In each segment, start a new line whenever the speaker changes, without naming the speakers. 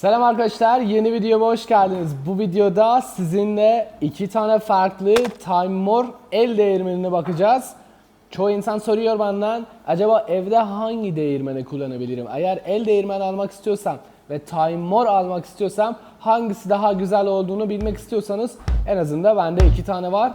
Selam arkadaşlar, yeni videoma hoş geldiniz. Bu videoda sizinle iki tane farklı Time More el değirmenine bakacağız. Çoğu insan soruyor benden, acaba evde hangi değirmeni kullanabilirim? Eğer el değirmeni almak istiyorsam ve Time More almak istiyorsam hangisi daha güzel olduğunu bilmek istiyorsanız en azından bende iki tane var.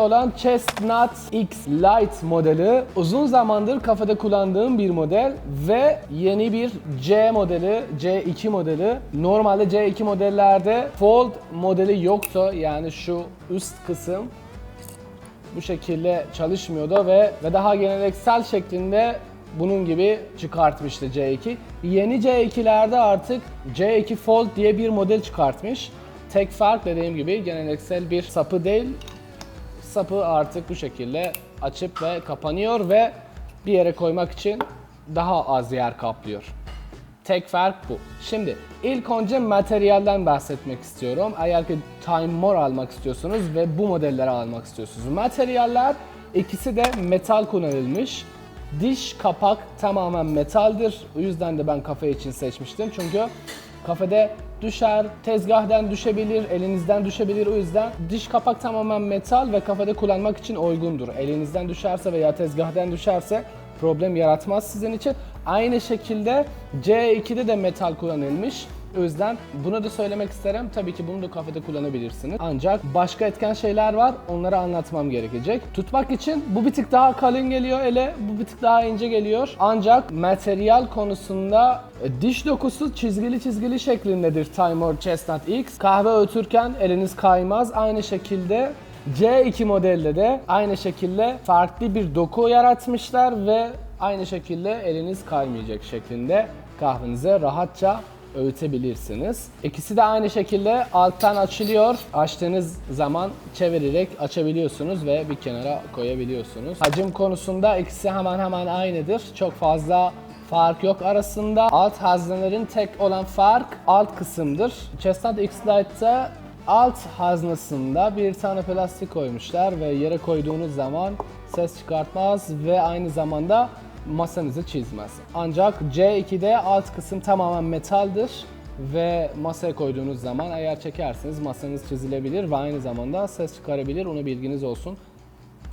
Olan Chestnut X Lite modeli uzun zamandır kafada kullandığım bir model ve yeni bir C modeli, C2 modeli. Normalde C2 modellerde fold modeli yoktu. Yani şu üst kısım bu şekilde çalışmıyordu ve ve daha geleneksel şeklinde bunun gibi çıkartmıştı C2. Yeni C2'lerde artık C2 Fold diye bir model çıkartmış. Tek fark dediğim gibi geleneksel bir sapı değil, sapı artık bu şekilde açıp ve kapanıyor ve bir yere koymak için daha az yer kaplıyor. Tek fark bu. Şimdi ilk önce materyalden bahsetmek istiyorum. Eğer ki Time More almak istiyorsunuz ve bu modelleri almak istiyorsunuz. Materyaller ikisi de metal kullanılmış. Diş kapak tamamen metaldir. O yüzden de ben kafe için seçmiştim. Çünkü kafede düşer, tezgahdan düşebilir, elinizden düşebilir. O yüzden diş kapak tamamen metal ve kafede kullanmak için uygundur. Elinizden düşerse veya tezgahdan düşerse problem yaratmaz sizin için. Aynı şekilde C2'de de metal kullanılmış. O yüzden bunu da söylemek isterim. Tabii ki bunu da kafede kullanabilirsiniz. Ancak başka etken şeyler var. Onları anlatmam gerekecek. Tutmak için bu bir tık daha kalın geliyor ele. Bu bir tık daha ince geliyor. Ancak materyal konusunda e, diş dokusu çizgili çizgili şeklindedir Timor Chestnut X. Kahve ötürken eliniz kaymaz. Aynı şekilde C2 modelde de aynı şekilde farklı bir doku yaratmışlar ve aynı şekilde eliniz kaymayacak şeklinde kahvenize rahatça öğütebilirsiniz. İkisi de aynı şekilde alttan açılıyor. Açtığınız zaman çevirerek açabiliyorsunuz ve bir kenara koyabiliyorsunuz. Hacim konusunda ikisi hemen hemen aynıdır. Çok fazla fark yok arasında. Alt haznelerin tek olan fark alt kısımdır. Chestnut X-Lite'da alt haznesinde bir tane plastik koymuşlar ve yere koyduğunuz zaman ses çıkartmaz ve aynı zamanda masanızı çizmez. Ancak C2'de alt kısım tamamen metaldir ve masaya koyduğunuz zaman eğer çekerseniz masanız çizilebilir ve aynı zamanda ses çıkarabilir. Onu bilginiz olsun.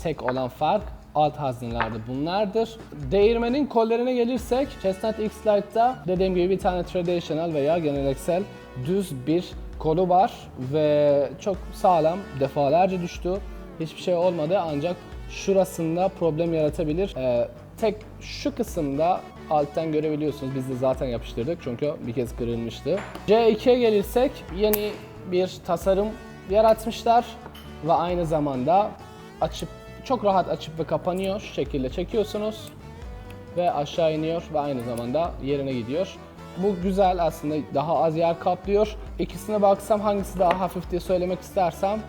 Tek olan fark alt haznelerde bunlardır. Değirmenin kollarına gelirsek Chestnut X-Lite'da dediğim gibi bir tane traditional veya geleneksel düz bir kolu var ve çok sağlam defalarca düştü. Hiçbir şey olmadı ancak şurasında problem yaratabilir. Ee, tek şu kısımda alttan görebiliyorsunuz. Biz de zaten yapıştırdık çünkü bir kez kırılmıştı. C2'ye gelirsek yeni bir tasarım yaratmışlar ve aynı zamanda açıp çok rahat açıp ve kapanıyor. Şu şekilde çekiyorsunuz ve aşağı iniyor ve aynı zamanda yerine gidiyor. Bu güzel aslında daha az yer kaplıyor. İkisine baksam hangisi daha hafif diye söylemek istersem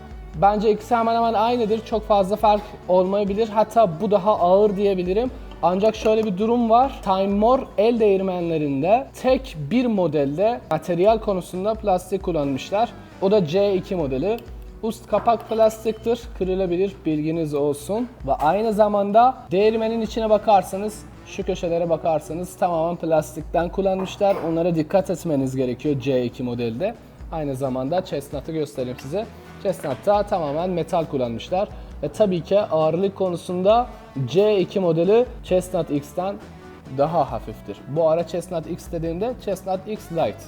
bence ikisi hemen hemen aynıdır. Çok fazla fark olmayabilir. Hatta bu daha ağır diyebilirim. Ancak şöyle bir durum var. Time More el değirmenlerinde tek bir modelde materyal konusunda plastik kullanmışlar. O da C2 modeli. Üst kapak plastiktir, kırılabilir bilginiz olsun. Ve aynı zamanda değirmenin içine bakarsanız, şu köşelere bakarsanız tamamen plastikten kullanmışlar. Onlara dikkat etmeniz gerekiyor C2 modelde. Aynı zamanda Chestnut'ı göstereyim size. Chestnut'ta tamamen metal kullanmışlar. Ve tabii ki ağırlık konusunda C2 modeli Chestnut X'ten daha hafiftir. Bu ara Chestnut X dediğimde Chestnut X Lite.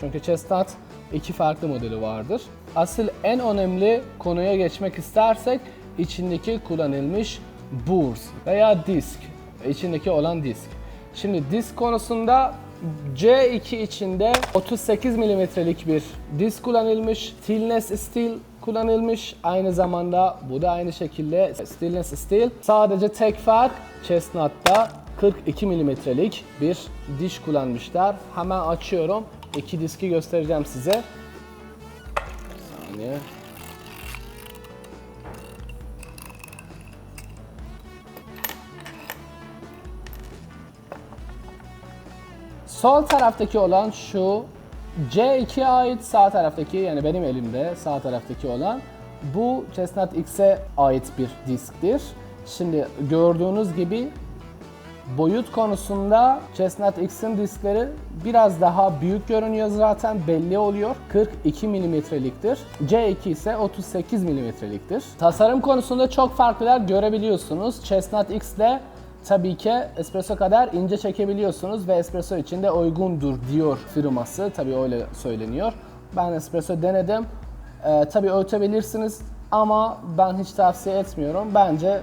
Çünkü Chestnut iki farklı modeli vardır. Asıl en önemli konuya geçmek istersek içindeki kullanılmış burs veya disk. içindeki olan disk. Şimdi disk konusunda C2 içinde 38 mm'lik bir disk kullanılmış. Stainless steel kullanılmış. Aynı zamanda bu da aynı şekilde stainless steel. Sadece tek fark Chestnut'ta 42 mm'lik bir diş kullanmışlar. Hemen açıyorum. İki diski göstereceğim size. Bir saniye. Sol taraftaki olan şu C2'ye ait sağ taraftaki yani benim elimde sağ taraftaki olan bu Chestnut X'e ait bir disktir. Şimdi gördüğünüz gibi boyut konusunda Chestnut X'in diskleri biraz daha büyük görünüyor zaten belli oluyor. 42 milimetreliktir. C2 ise 38 milimetreliktir. Tasarım konusunda çok farklılar görebiliyorsunuz. Chestnut X ile tabii ki espresso kadar ince çekebiliyorsunuz ve espresso için de uygundur diyor firması. Tabii öyle söyleniyor. Ben espresso denedim. Ee, tabii öğütebilirsiniz ama ben hiç tavsiye etmiyorum. Bence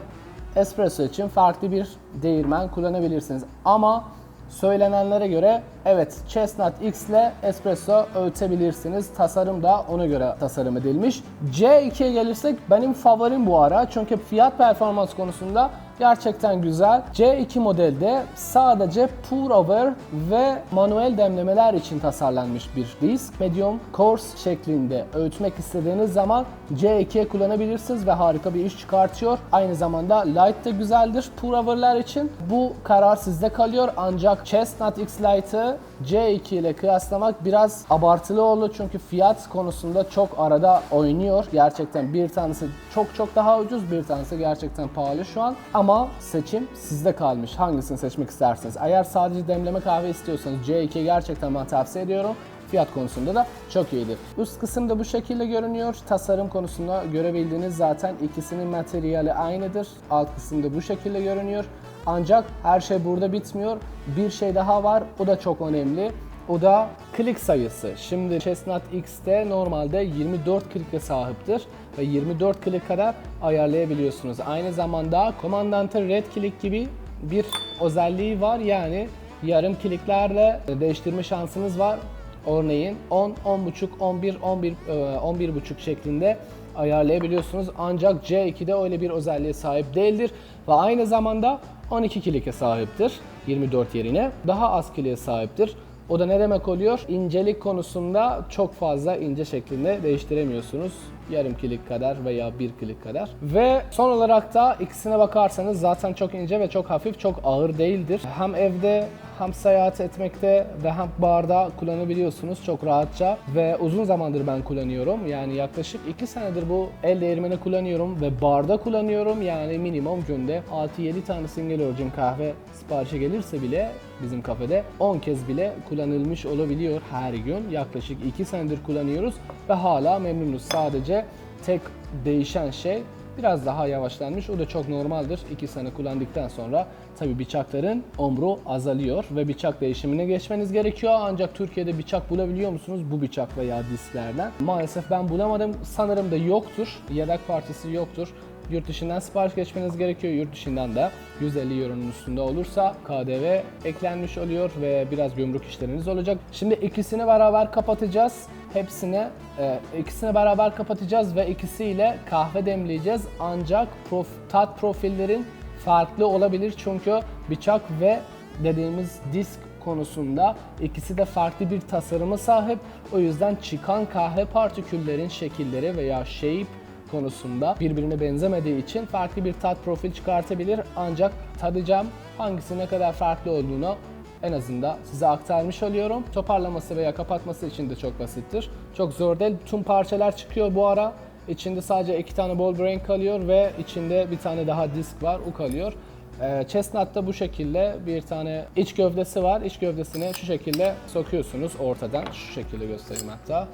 espresso için farklı bir değirmen kullanabilirsiniz. Ama söylenenlere göre evet Chestnut X ile espresso öğütebilirsiniz. Tasarım da ona göre tasarım edilmiş. C2'ye gelirsek benim favorim bu ara. Çünkü fiyat performans konusunda gerçekten güzel. C2 modelde sadece pour over ve manuel demlemeler için tasarlanmış bir disk. Medium coarse şeklinde öğütmek istediğiniz zaman C2'ye kullanabilirsiniz ve harika bir iş çıkartıyor. Aynı zamanda light de güzeldir pour over'lar için. Bu karar sizde kalıyor ancak Chestnut X Lite'ı C2 ile kıyaslamak biraz abartılı oldu çünkü fiyat konusunda çok arada oynuyor. Gerçekten bir tanesi çok çok daha ucuz, bir tanesi gerçekten pahalı şu an. Ama seçim sizde kalmış. Hangisini seçmek isterseniz. Eğer sadece demleme kahve istiyorsanız C2 gerçekten ben tavsiye ediyorum. Fiyat konusunda da çok iyidir. Üst kısım da bu şekilde görünüyor. Tasarım konusunda görebildiğiniz zaten ikisinin materyali aynıdır. Alt kısımda bu şekilde görünüyor. Ancak her şey burada bitmiyor. Bir şey daha var. O da çok önemli. O da klik sayısı. Şimdi Chestnut X'te normalde 24 klike sahiptir ve 24 klik kadar ayarlayabiliyorsunuz. Aynı zamanda Commandant'ın Red Click gibi bir özelliği var. Yani yarım kliklerle değiştirme şansınız var. Örneğin 10, 10.5, 11, 11, 11.5 şeklinde ayarlayabiliyorsunuz. Ancak C2'de öyle bir özelliğe sahip değildir ve aynı zamanda 12 klike sahiptir 24 yerine. Daha az kliğe sahiptir. O da ne demek oluyor? İncelik konusunda çok fazla ince şeklinde değiştiremiyorsunuz. Yarım klik kadar veya bir klik kadar. Ve son olarak da ikisine bakarsanız zaten çok ince ve çok hafif, çok ağır değildir. Hem evde hem seyahat etmekte ve hem barda kullanabiliyorsunuz çok rahatça ve uzun zamandır ben kullanıyorum. Yani yaklaşık 2 senedir bu el değirmeni kullanıyorum ve barda kullanıyorum. Yani minimum günde 6-7 tane single origin kahve siparişi gelirse bile bizim kafede 10 kez bile kullanılmış olabiliyor her gün. Yaklaşık 2 senedir kullanıyoruz ve hala memnunuz. Sadece tek değişen şey biraz daha yavaşlanmış. O da çok normaldir. 2 sene kullandıktan sonra tabi bıçakların omru azalıyor ve bıçak değişimine geçmeniz gerekiyor. Ancak Türkiye'de bıçak bulabiliyor musunuz bu bıçak veya disklerden? Maalesef ben bulamadım. Sanırım da yoktur. Yedek partisi yoktur. Yurt dışından sipariş geçmeniz gerekiyor. Yurt dışından da 150 euronun üstünde olursa KDV eklenmiş oluyor ve biraz gümrük işleriniz olacak. Şimdi ikisini beraber kapatacağız. Hepsini e, ikisini beraber kapatacağız ve ikisiyle kahve demleyeceğiz. Ancak prof, tat profillerin farklı olabilir çünkü bıçak ve dediğimiz disk konusunda ikisi de farklı bir tasarıma sahip. O yüzden çıkan kahve partiküllerin şekilleri veya shape konusunda birbirine benzemediği için farklı bir tat profil çıkartabilir. Ancak tadacağım hangisi ne kadar farklı olduğunu en azından size aktarmış oluyorum. Toparlaması veya kapatması için de çok basittir. Çok zor değil. Tüm parçalar çıkıyor bu ara. İçinde sadece iki tane ball bearing kalıyor ve içinde bir tane daha disk var. O kalıyor. Ee, Chestnut'ta bu şekilde bir tane iç gövdesi var. İç gövdesini şu şekilde sokuyorsunuz ortadan. Şu şekilde göstereyim hatta.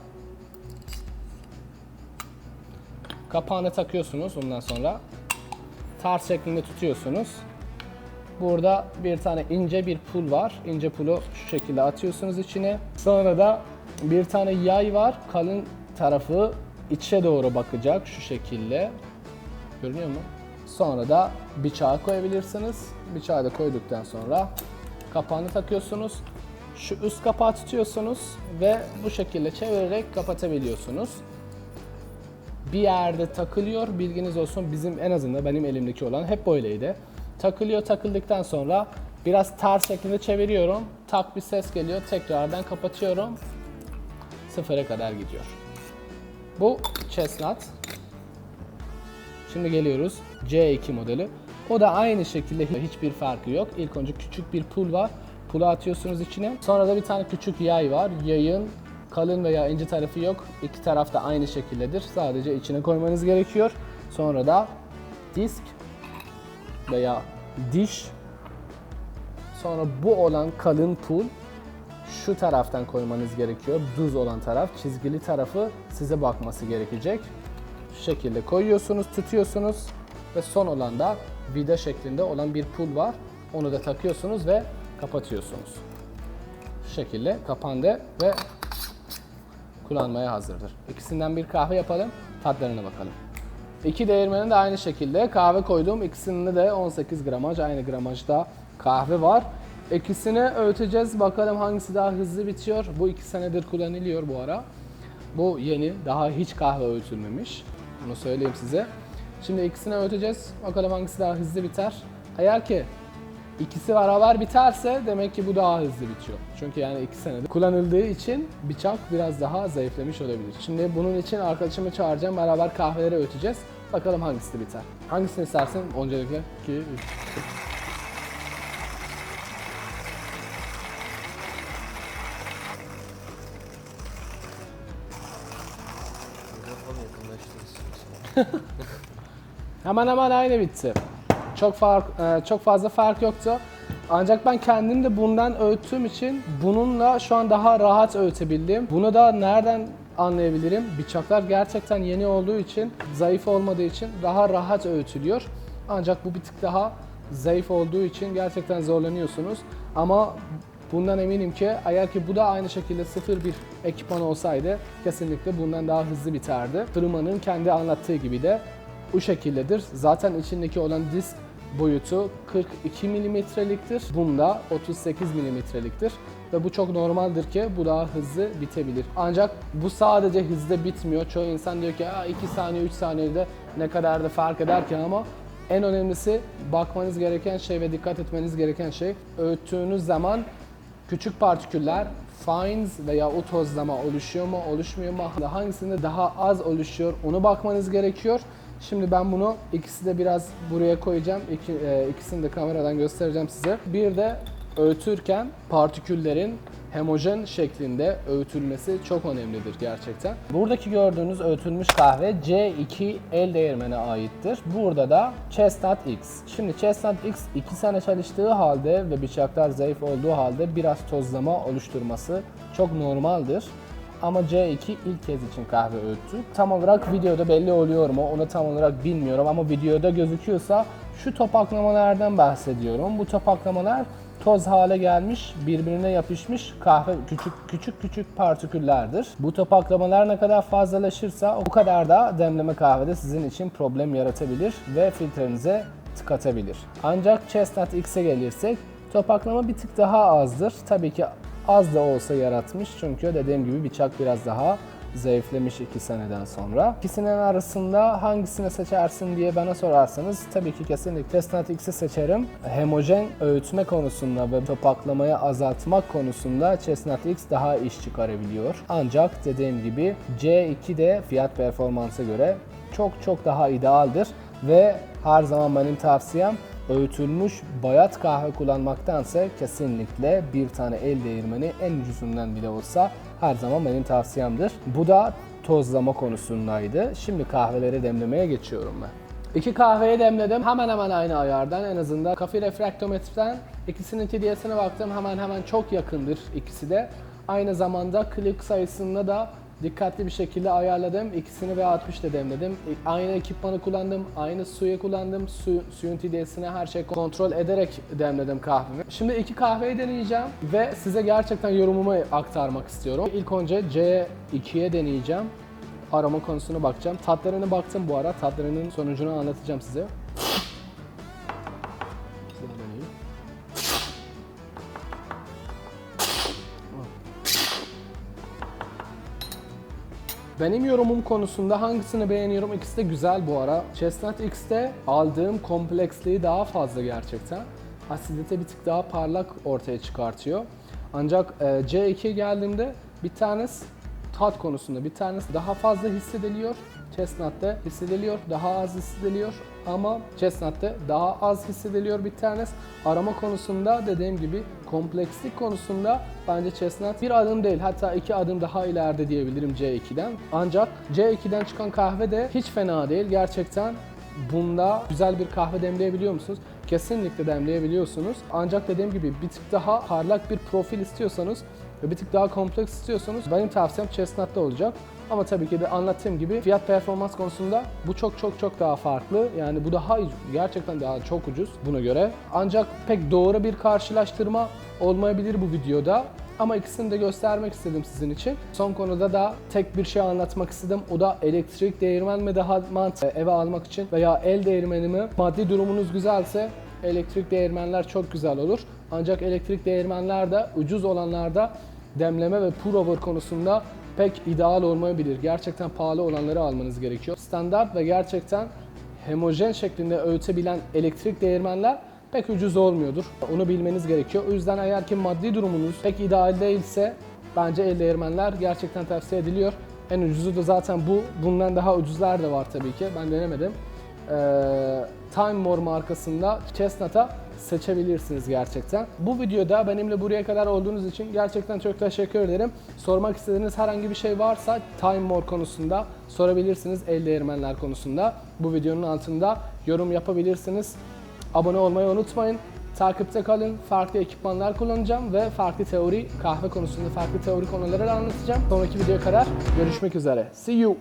Kapağını takıyorsunuz ondan sonra. Ters şeklinde tutuyorsunuz. Burada bir tane ince bir pul var. İnce pulu şu şekilde atıyorsunuz içine. Sonra da bir tane yay var. Kalın tarafı içe doğru bakacak şu şekilde. Görünüyor mu? Sonra da bıçağı koyabilirsiniz. Bıçağı da koyduktan sonra kapağını takıyorsunuz. Şu üst kapağı tutuyorsunuz ve bu şekilde çevirerek kapatabiliyorsunuz bir yerde takılıyor. Bilginiz olsun bizim en azından benim elimdeki olan hep böyleydi. Takılıyor takıldıktan sonra biraz ters şeklinde çeviriyorum. Tak bir ses geliyor. Tekrardan kapatıyorum. Sıfıra kadar gidiyor. Bu Chestnut. Şimdi geliyoruz C2 modeli. O da aynı şekilde hiçbir farkı yok. İlk önce küçük bir pul var. Pulu atıyorsunuz içine. Sonra da bir tane küçük yay var. Yayın kalın veya ince tarafı yok. İki taraf da aynı şekildedir. Sadece içine koymanız gerekiyor. Sonra da disk veya diş Sonra bu olan kalın pul şu taraftan koymanız gerekiyor. Düz olan taraf, çizgili tarafı size bakması gerekecek. Şu şekilde koyuyorsunuz, tutuyorsunuz ve son olan da vida şeklinde olan bir pul var. Onu da takıyorsunuz ve kapatıyorsunuz. Şu şekilde kapandı ve kullanmaya hazırdır. İkisinden bir kahve yapalım, tatlarına bakalım. İki değirmenin de aynı şekilde kahve koydum. İkisinde de 18 gramaj, aynı gramajda kahve var. İkisini öğüteceğiz. Bakalım hangisi daha hızlı bitiyor. Bu iki senedir kullanılıyor bu ara. Bu yeni, daha hiç kahve öğütülmemiş. Bunu söyleyeyim size. Şimdi ikisini öğüteceğiz. Bakalım hangisi daha hızlı biter. Eğer ki ikisi beraber biterse demek ki bu daha hızlı bitiyor. Çünkü yani iki senedir kullanıldığı için bıçak biraz daha zayıflamış olabilir. Şimdi bunun için arkadaşımı çağıracağım. Beraber kahveleri öğüteceğiz. Bakalım hangisi biter. Hangisini istersin? Öncelikle 2, 3.
Mikrofonu yakınlaştırırsınız.
Hemen hemen aynı bitti. Çok fark e, çok fazla fark yoktu. Ancak ben kendim de bundan öğüttüğüm için bununla şu an daha rahat öğütebildim. Bunu da nereden anlayabilirim? Bıçaklar gerçekten yeni olduğu için, zayıf olmadığı için daha rahat öğütülüyor. Ancak bu bir tık daha zayıf olduğu için gerçekten zorlanıyorsunuz. Ama Bundan eminim ki eğer ki bu da aynı şekilde sıfır bir ekipman olsaydı kesinlikle bundan daha hızlı biterdi. Firmanın kendi anlattığı gibi de bu şekildedir. Zaten içindeki olan disk boyutu 42 milimetreliktir. Bunda 38 milimetreliktir. Ve bu çok normaldir ki bu daha hızlı bitebilir. Ancak bu sadece hızlı bitmiyor. Çoğu insan diyor ki 2 saniye 3 saniyede ne kadar da fark eder ki ama en önemlisi bakmanız gereken şey ve dikkat etmeniz gereken şey öğüttüğünüz zaman küçük partiküller fines veya o tozlama oluşuyor mu, oluşmuyor mu? Hangisinde daha az oluşuyor onu bakmanız gerekiyor. Şimdi ben bunu ikisi de biraz buraya koyacağım. İki, e, ikisini de kameradan göstereceğim size. Bir de öğütürken partiküllerin homojen şeklinde öğütülmesi çok önemlidir gerçekten. Buradaki gördüğünüz öğütülmüş kahve C2 el değirmene aittir. Burada da Chestnut X. Şimdi Chestnut X 2 sene çalıştığı halde ve bıçaklar zayıf olduğu halde biraz tozlama oluşturması çok normaldir. Ama C2 ilk kez için kahve öğüttü. Tam olarak videoda belli oluyor mu onu tam olarak bilmiyorum ama videoda gözüküyorsa şu topaklamalardan bahsediyorum. Bu topaklamalar toz hale gelmiş, birbirine yapışmış kahve küçük küçük küçük partiküllerdir. Bu topaklamalar ne kadar fazlalaşırsa o kadar da demleme kahvede sizin için problem yaratabilir ve filtrenize tıkatabilir. Ancak Chestnut X'e gelirsek topaklama bir tık daha azdır. Tabii ki az da olsa yaratmış çünkü dediğim gibi bıçak biraz daha zayıflamış 2 seneden sonra. İkisinin arasında hangisini seçersin diye bana sorarsanız tabii ki kesinlikle Chestnut X'i seçerim. Homojen öğütme konusunda ve topaklamayı azaltmak konusunda Chestnut X daha iş çıkarabiliyor. Ancak dediğim gibi C2 de fiyat performansa göre çok çok daha idealdir ve her zaman benim tavsiyem öğütülmüş bayat kahve kullanmaktansa kesinlikle bir tane el değirmeni en ucuzundan bile olsa her zaman benim tavsiyemdir. Bu da tozlama konusundaydı. Şimdi kahveleri demlemeye geçiyorum ben. İki kahveyi demledim. Hemen hemen aynı ayardan en azından. Kafi refraktometreden ikisinin TDS'ine baktım. Hemen hemen çok yakındır ikisi de. Aynı zamanda klik sayısında da dikkatli bir şekilde ayarladım. İkisini ve 60 de demledim. Aynı ekipmanı kullandım, aynı suyu kullandım. Su, suyun TDS'ine her şey kontrol ederek demledim kahvemi. Şimdi iki kahveyi deneyeceğim ve size gerçekten yorumumu aktarmak istiyorum. İlk önce C2'ye deneyeceğim. Aroma konusuna bakacağım. Tatlarına baktım bu ara. Tatlarının sonucunu anlatacağım size. Benim yorumum konusunda hangisini beğeniyorum? İkisi de güzel bu ara. Chestnut X'te aldığım kompleksliği daha fazla gerçekten. Asidite bir tık daha parlak ortaya çıkartıyor. Ancak e, C2'ye geldiğimde bir tanesi tat konusunda bir tanesi daha fazla hissediliyor. Chestnut'ta hissediliyor, daha az hissediliyor ama Chestnut'ta daha az hissediliyor bir tanesi. Arama konusunda dediğim gibi komplekslik konusunda bence Chestnut bir adım değil hatta iki adım daha ileride diyebilirim C2'den. Ancak C2'den çıkan kahve de hiç fena değil. Gerçekten bunda güzel bir kahve demleyebiliyor musunuz? Kesinlikle demleyebiliyorsunuz. Ancak dediğim gibi bir tık daha parlak bir profil istiyorsanız ve bir tık daha kompleks istiyorsanız benim tavsiyem Chestnut'ta olacak. Ama tabii ki de anlattığım gibi fiyat performans konusunda bu çok çok çok daha farklı. Yani bu daha gerçekten daha çok ucuz buna göre. Ancak pek doğru bir karşılaştırma olmayabilir bu videoda. Ama ikisini de göstermek istedim sizin için. Son konuda da tek bir şey anlatmak istedim. O da elektrik değirmen mi daha mantıklı eve almak için veya el değirmeni mi? Maddi durumunuz güzelse elektrik değirmenler çok güzel olur. Ancak elektrik değirmenler de ucuz olanlarda demleme ve pour over konusunda pek ideal olmayabilir. Gerçekten pahalı olanları almanız gerekiyor. Standart ve gerçekten homojen şeklinde öğütebilen elektrik değirmenler pek ucuz olmuyordur. Onu bilmeniz gerekiyor. O yüzden eğer ki maddi durumunuz pek ideal değilse bence el değirmenler gerçekten tavsiye ediliyor. En ucuzu da zaten bu. Bundan daha ucuzlar da var tabii ki. Ben denemedim. Ee, Time More markasında Chestnut'a seçebilirsiniz gerçekten. Bu videoda benimle buraya kadar olduğunuz için gerçekten çok teşekkür ederim. Sormak istediğiniz herhangi bir şey varsa Time More konusunda sorabilirsiniz. El değirmenler konusunda. Bu videonun altında yorum yapabilirsiniz. Abone olmayı unutmayın. Takipte kalın. Farklı ekipmanlar kullanacağım ve farklı teori, kahve konusunda farklı teori konuları anlatacağım. Sonraki videoya kadar görüşmek üzere. See you.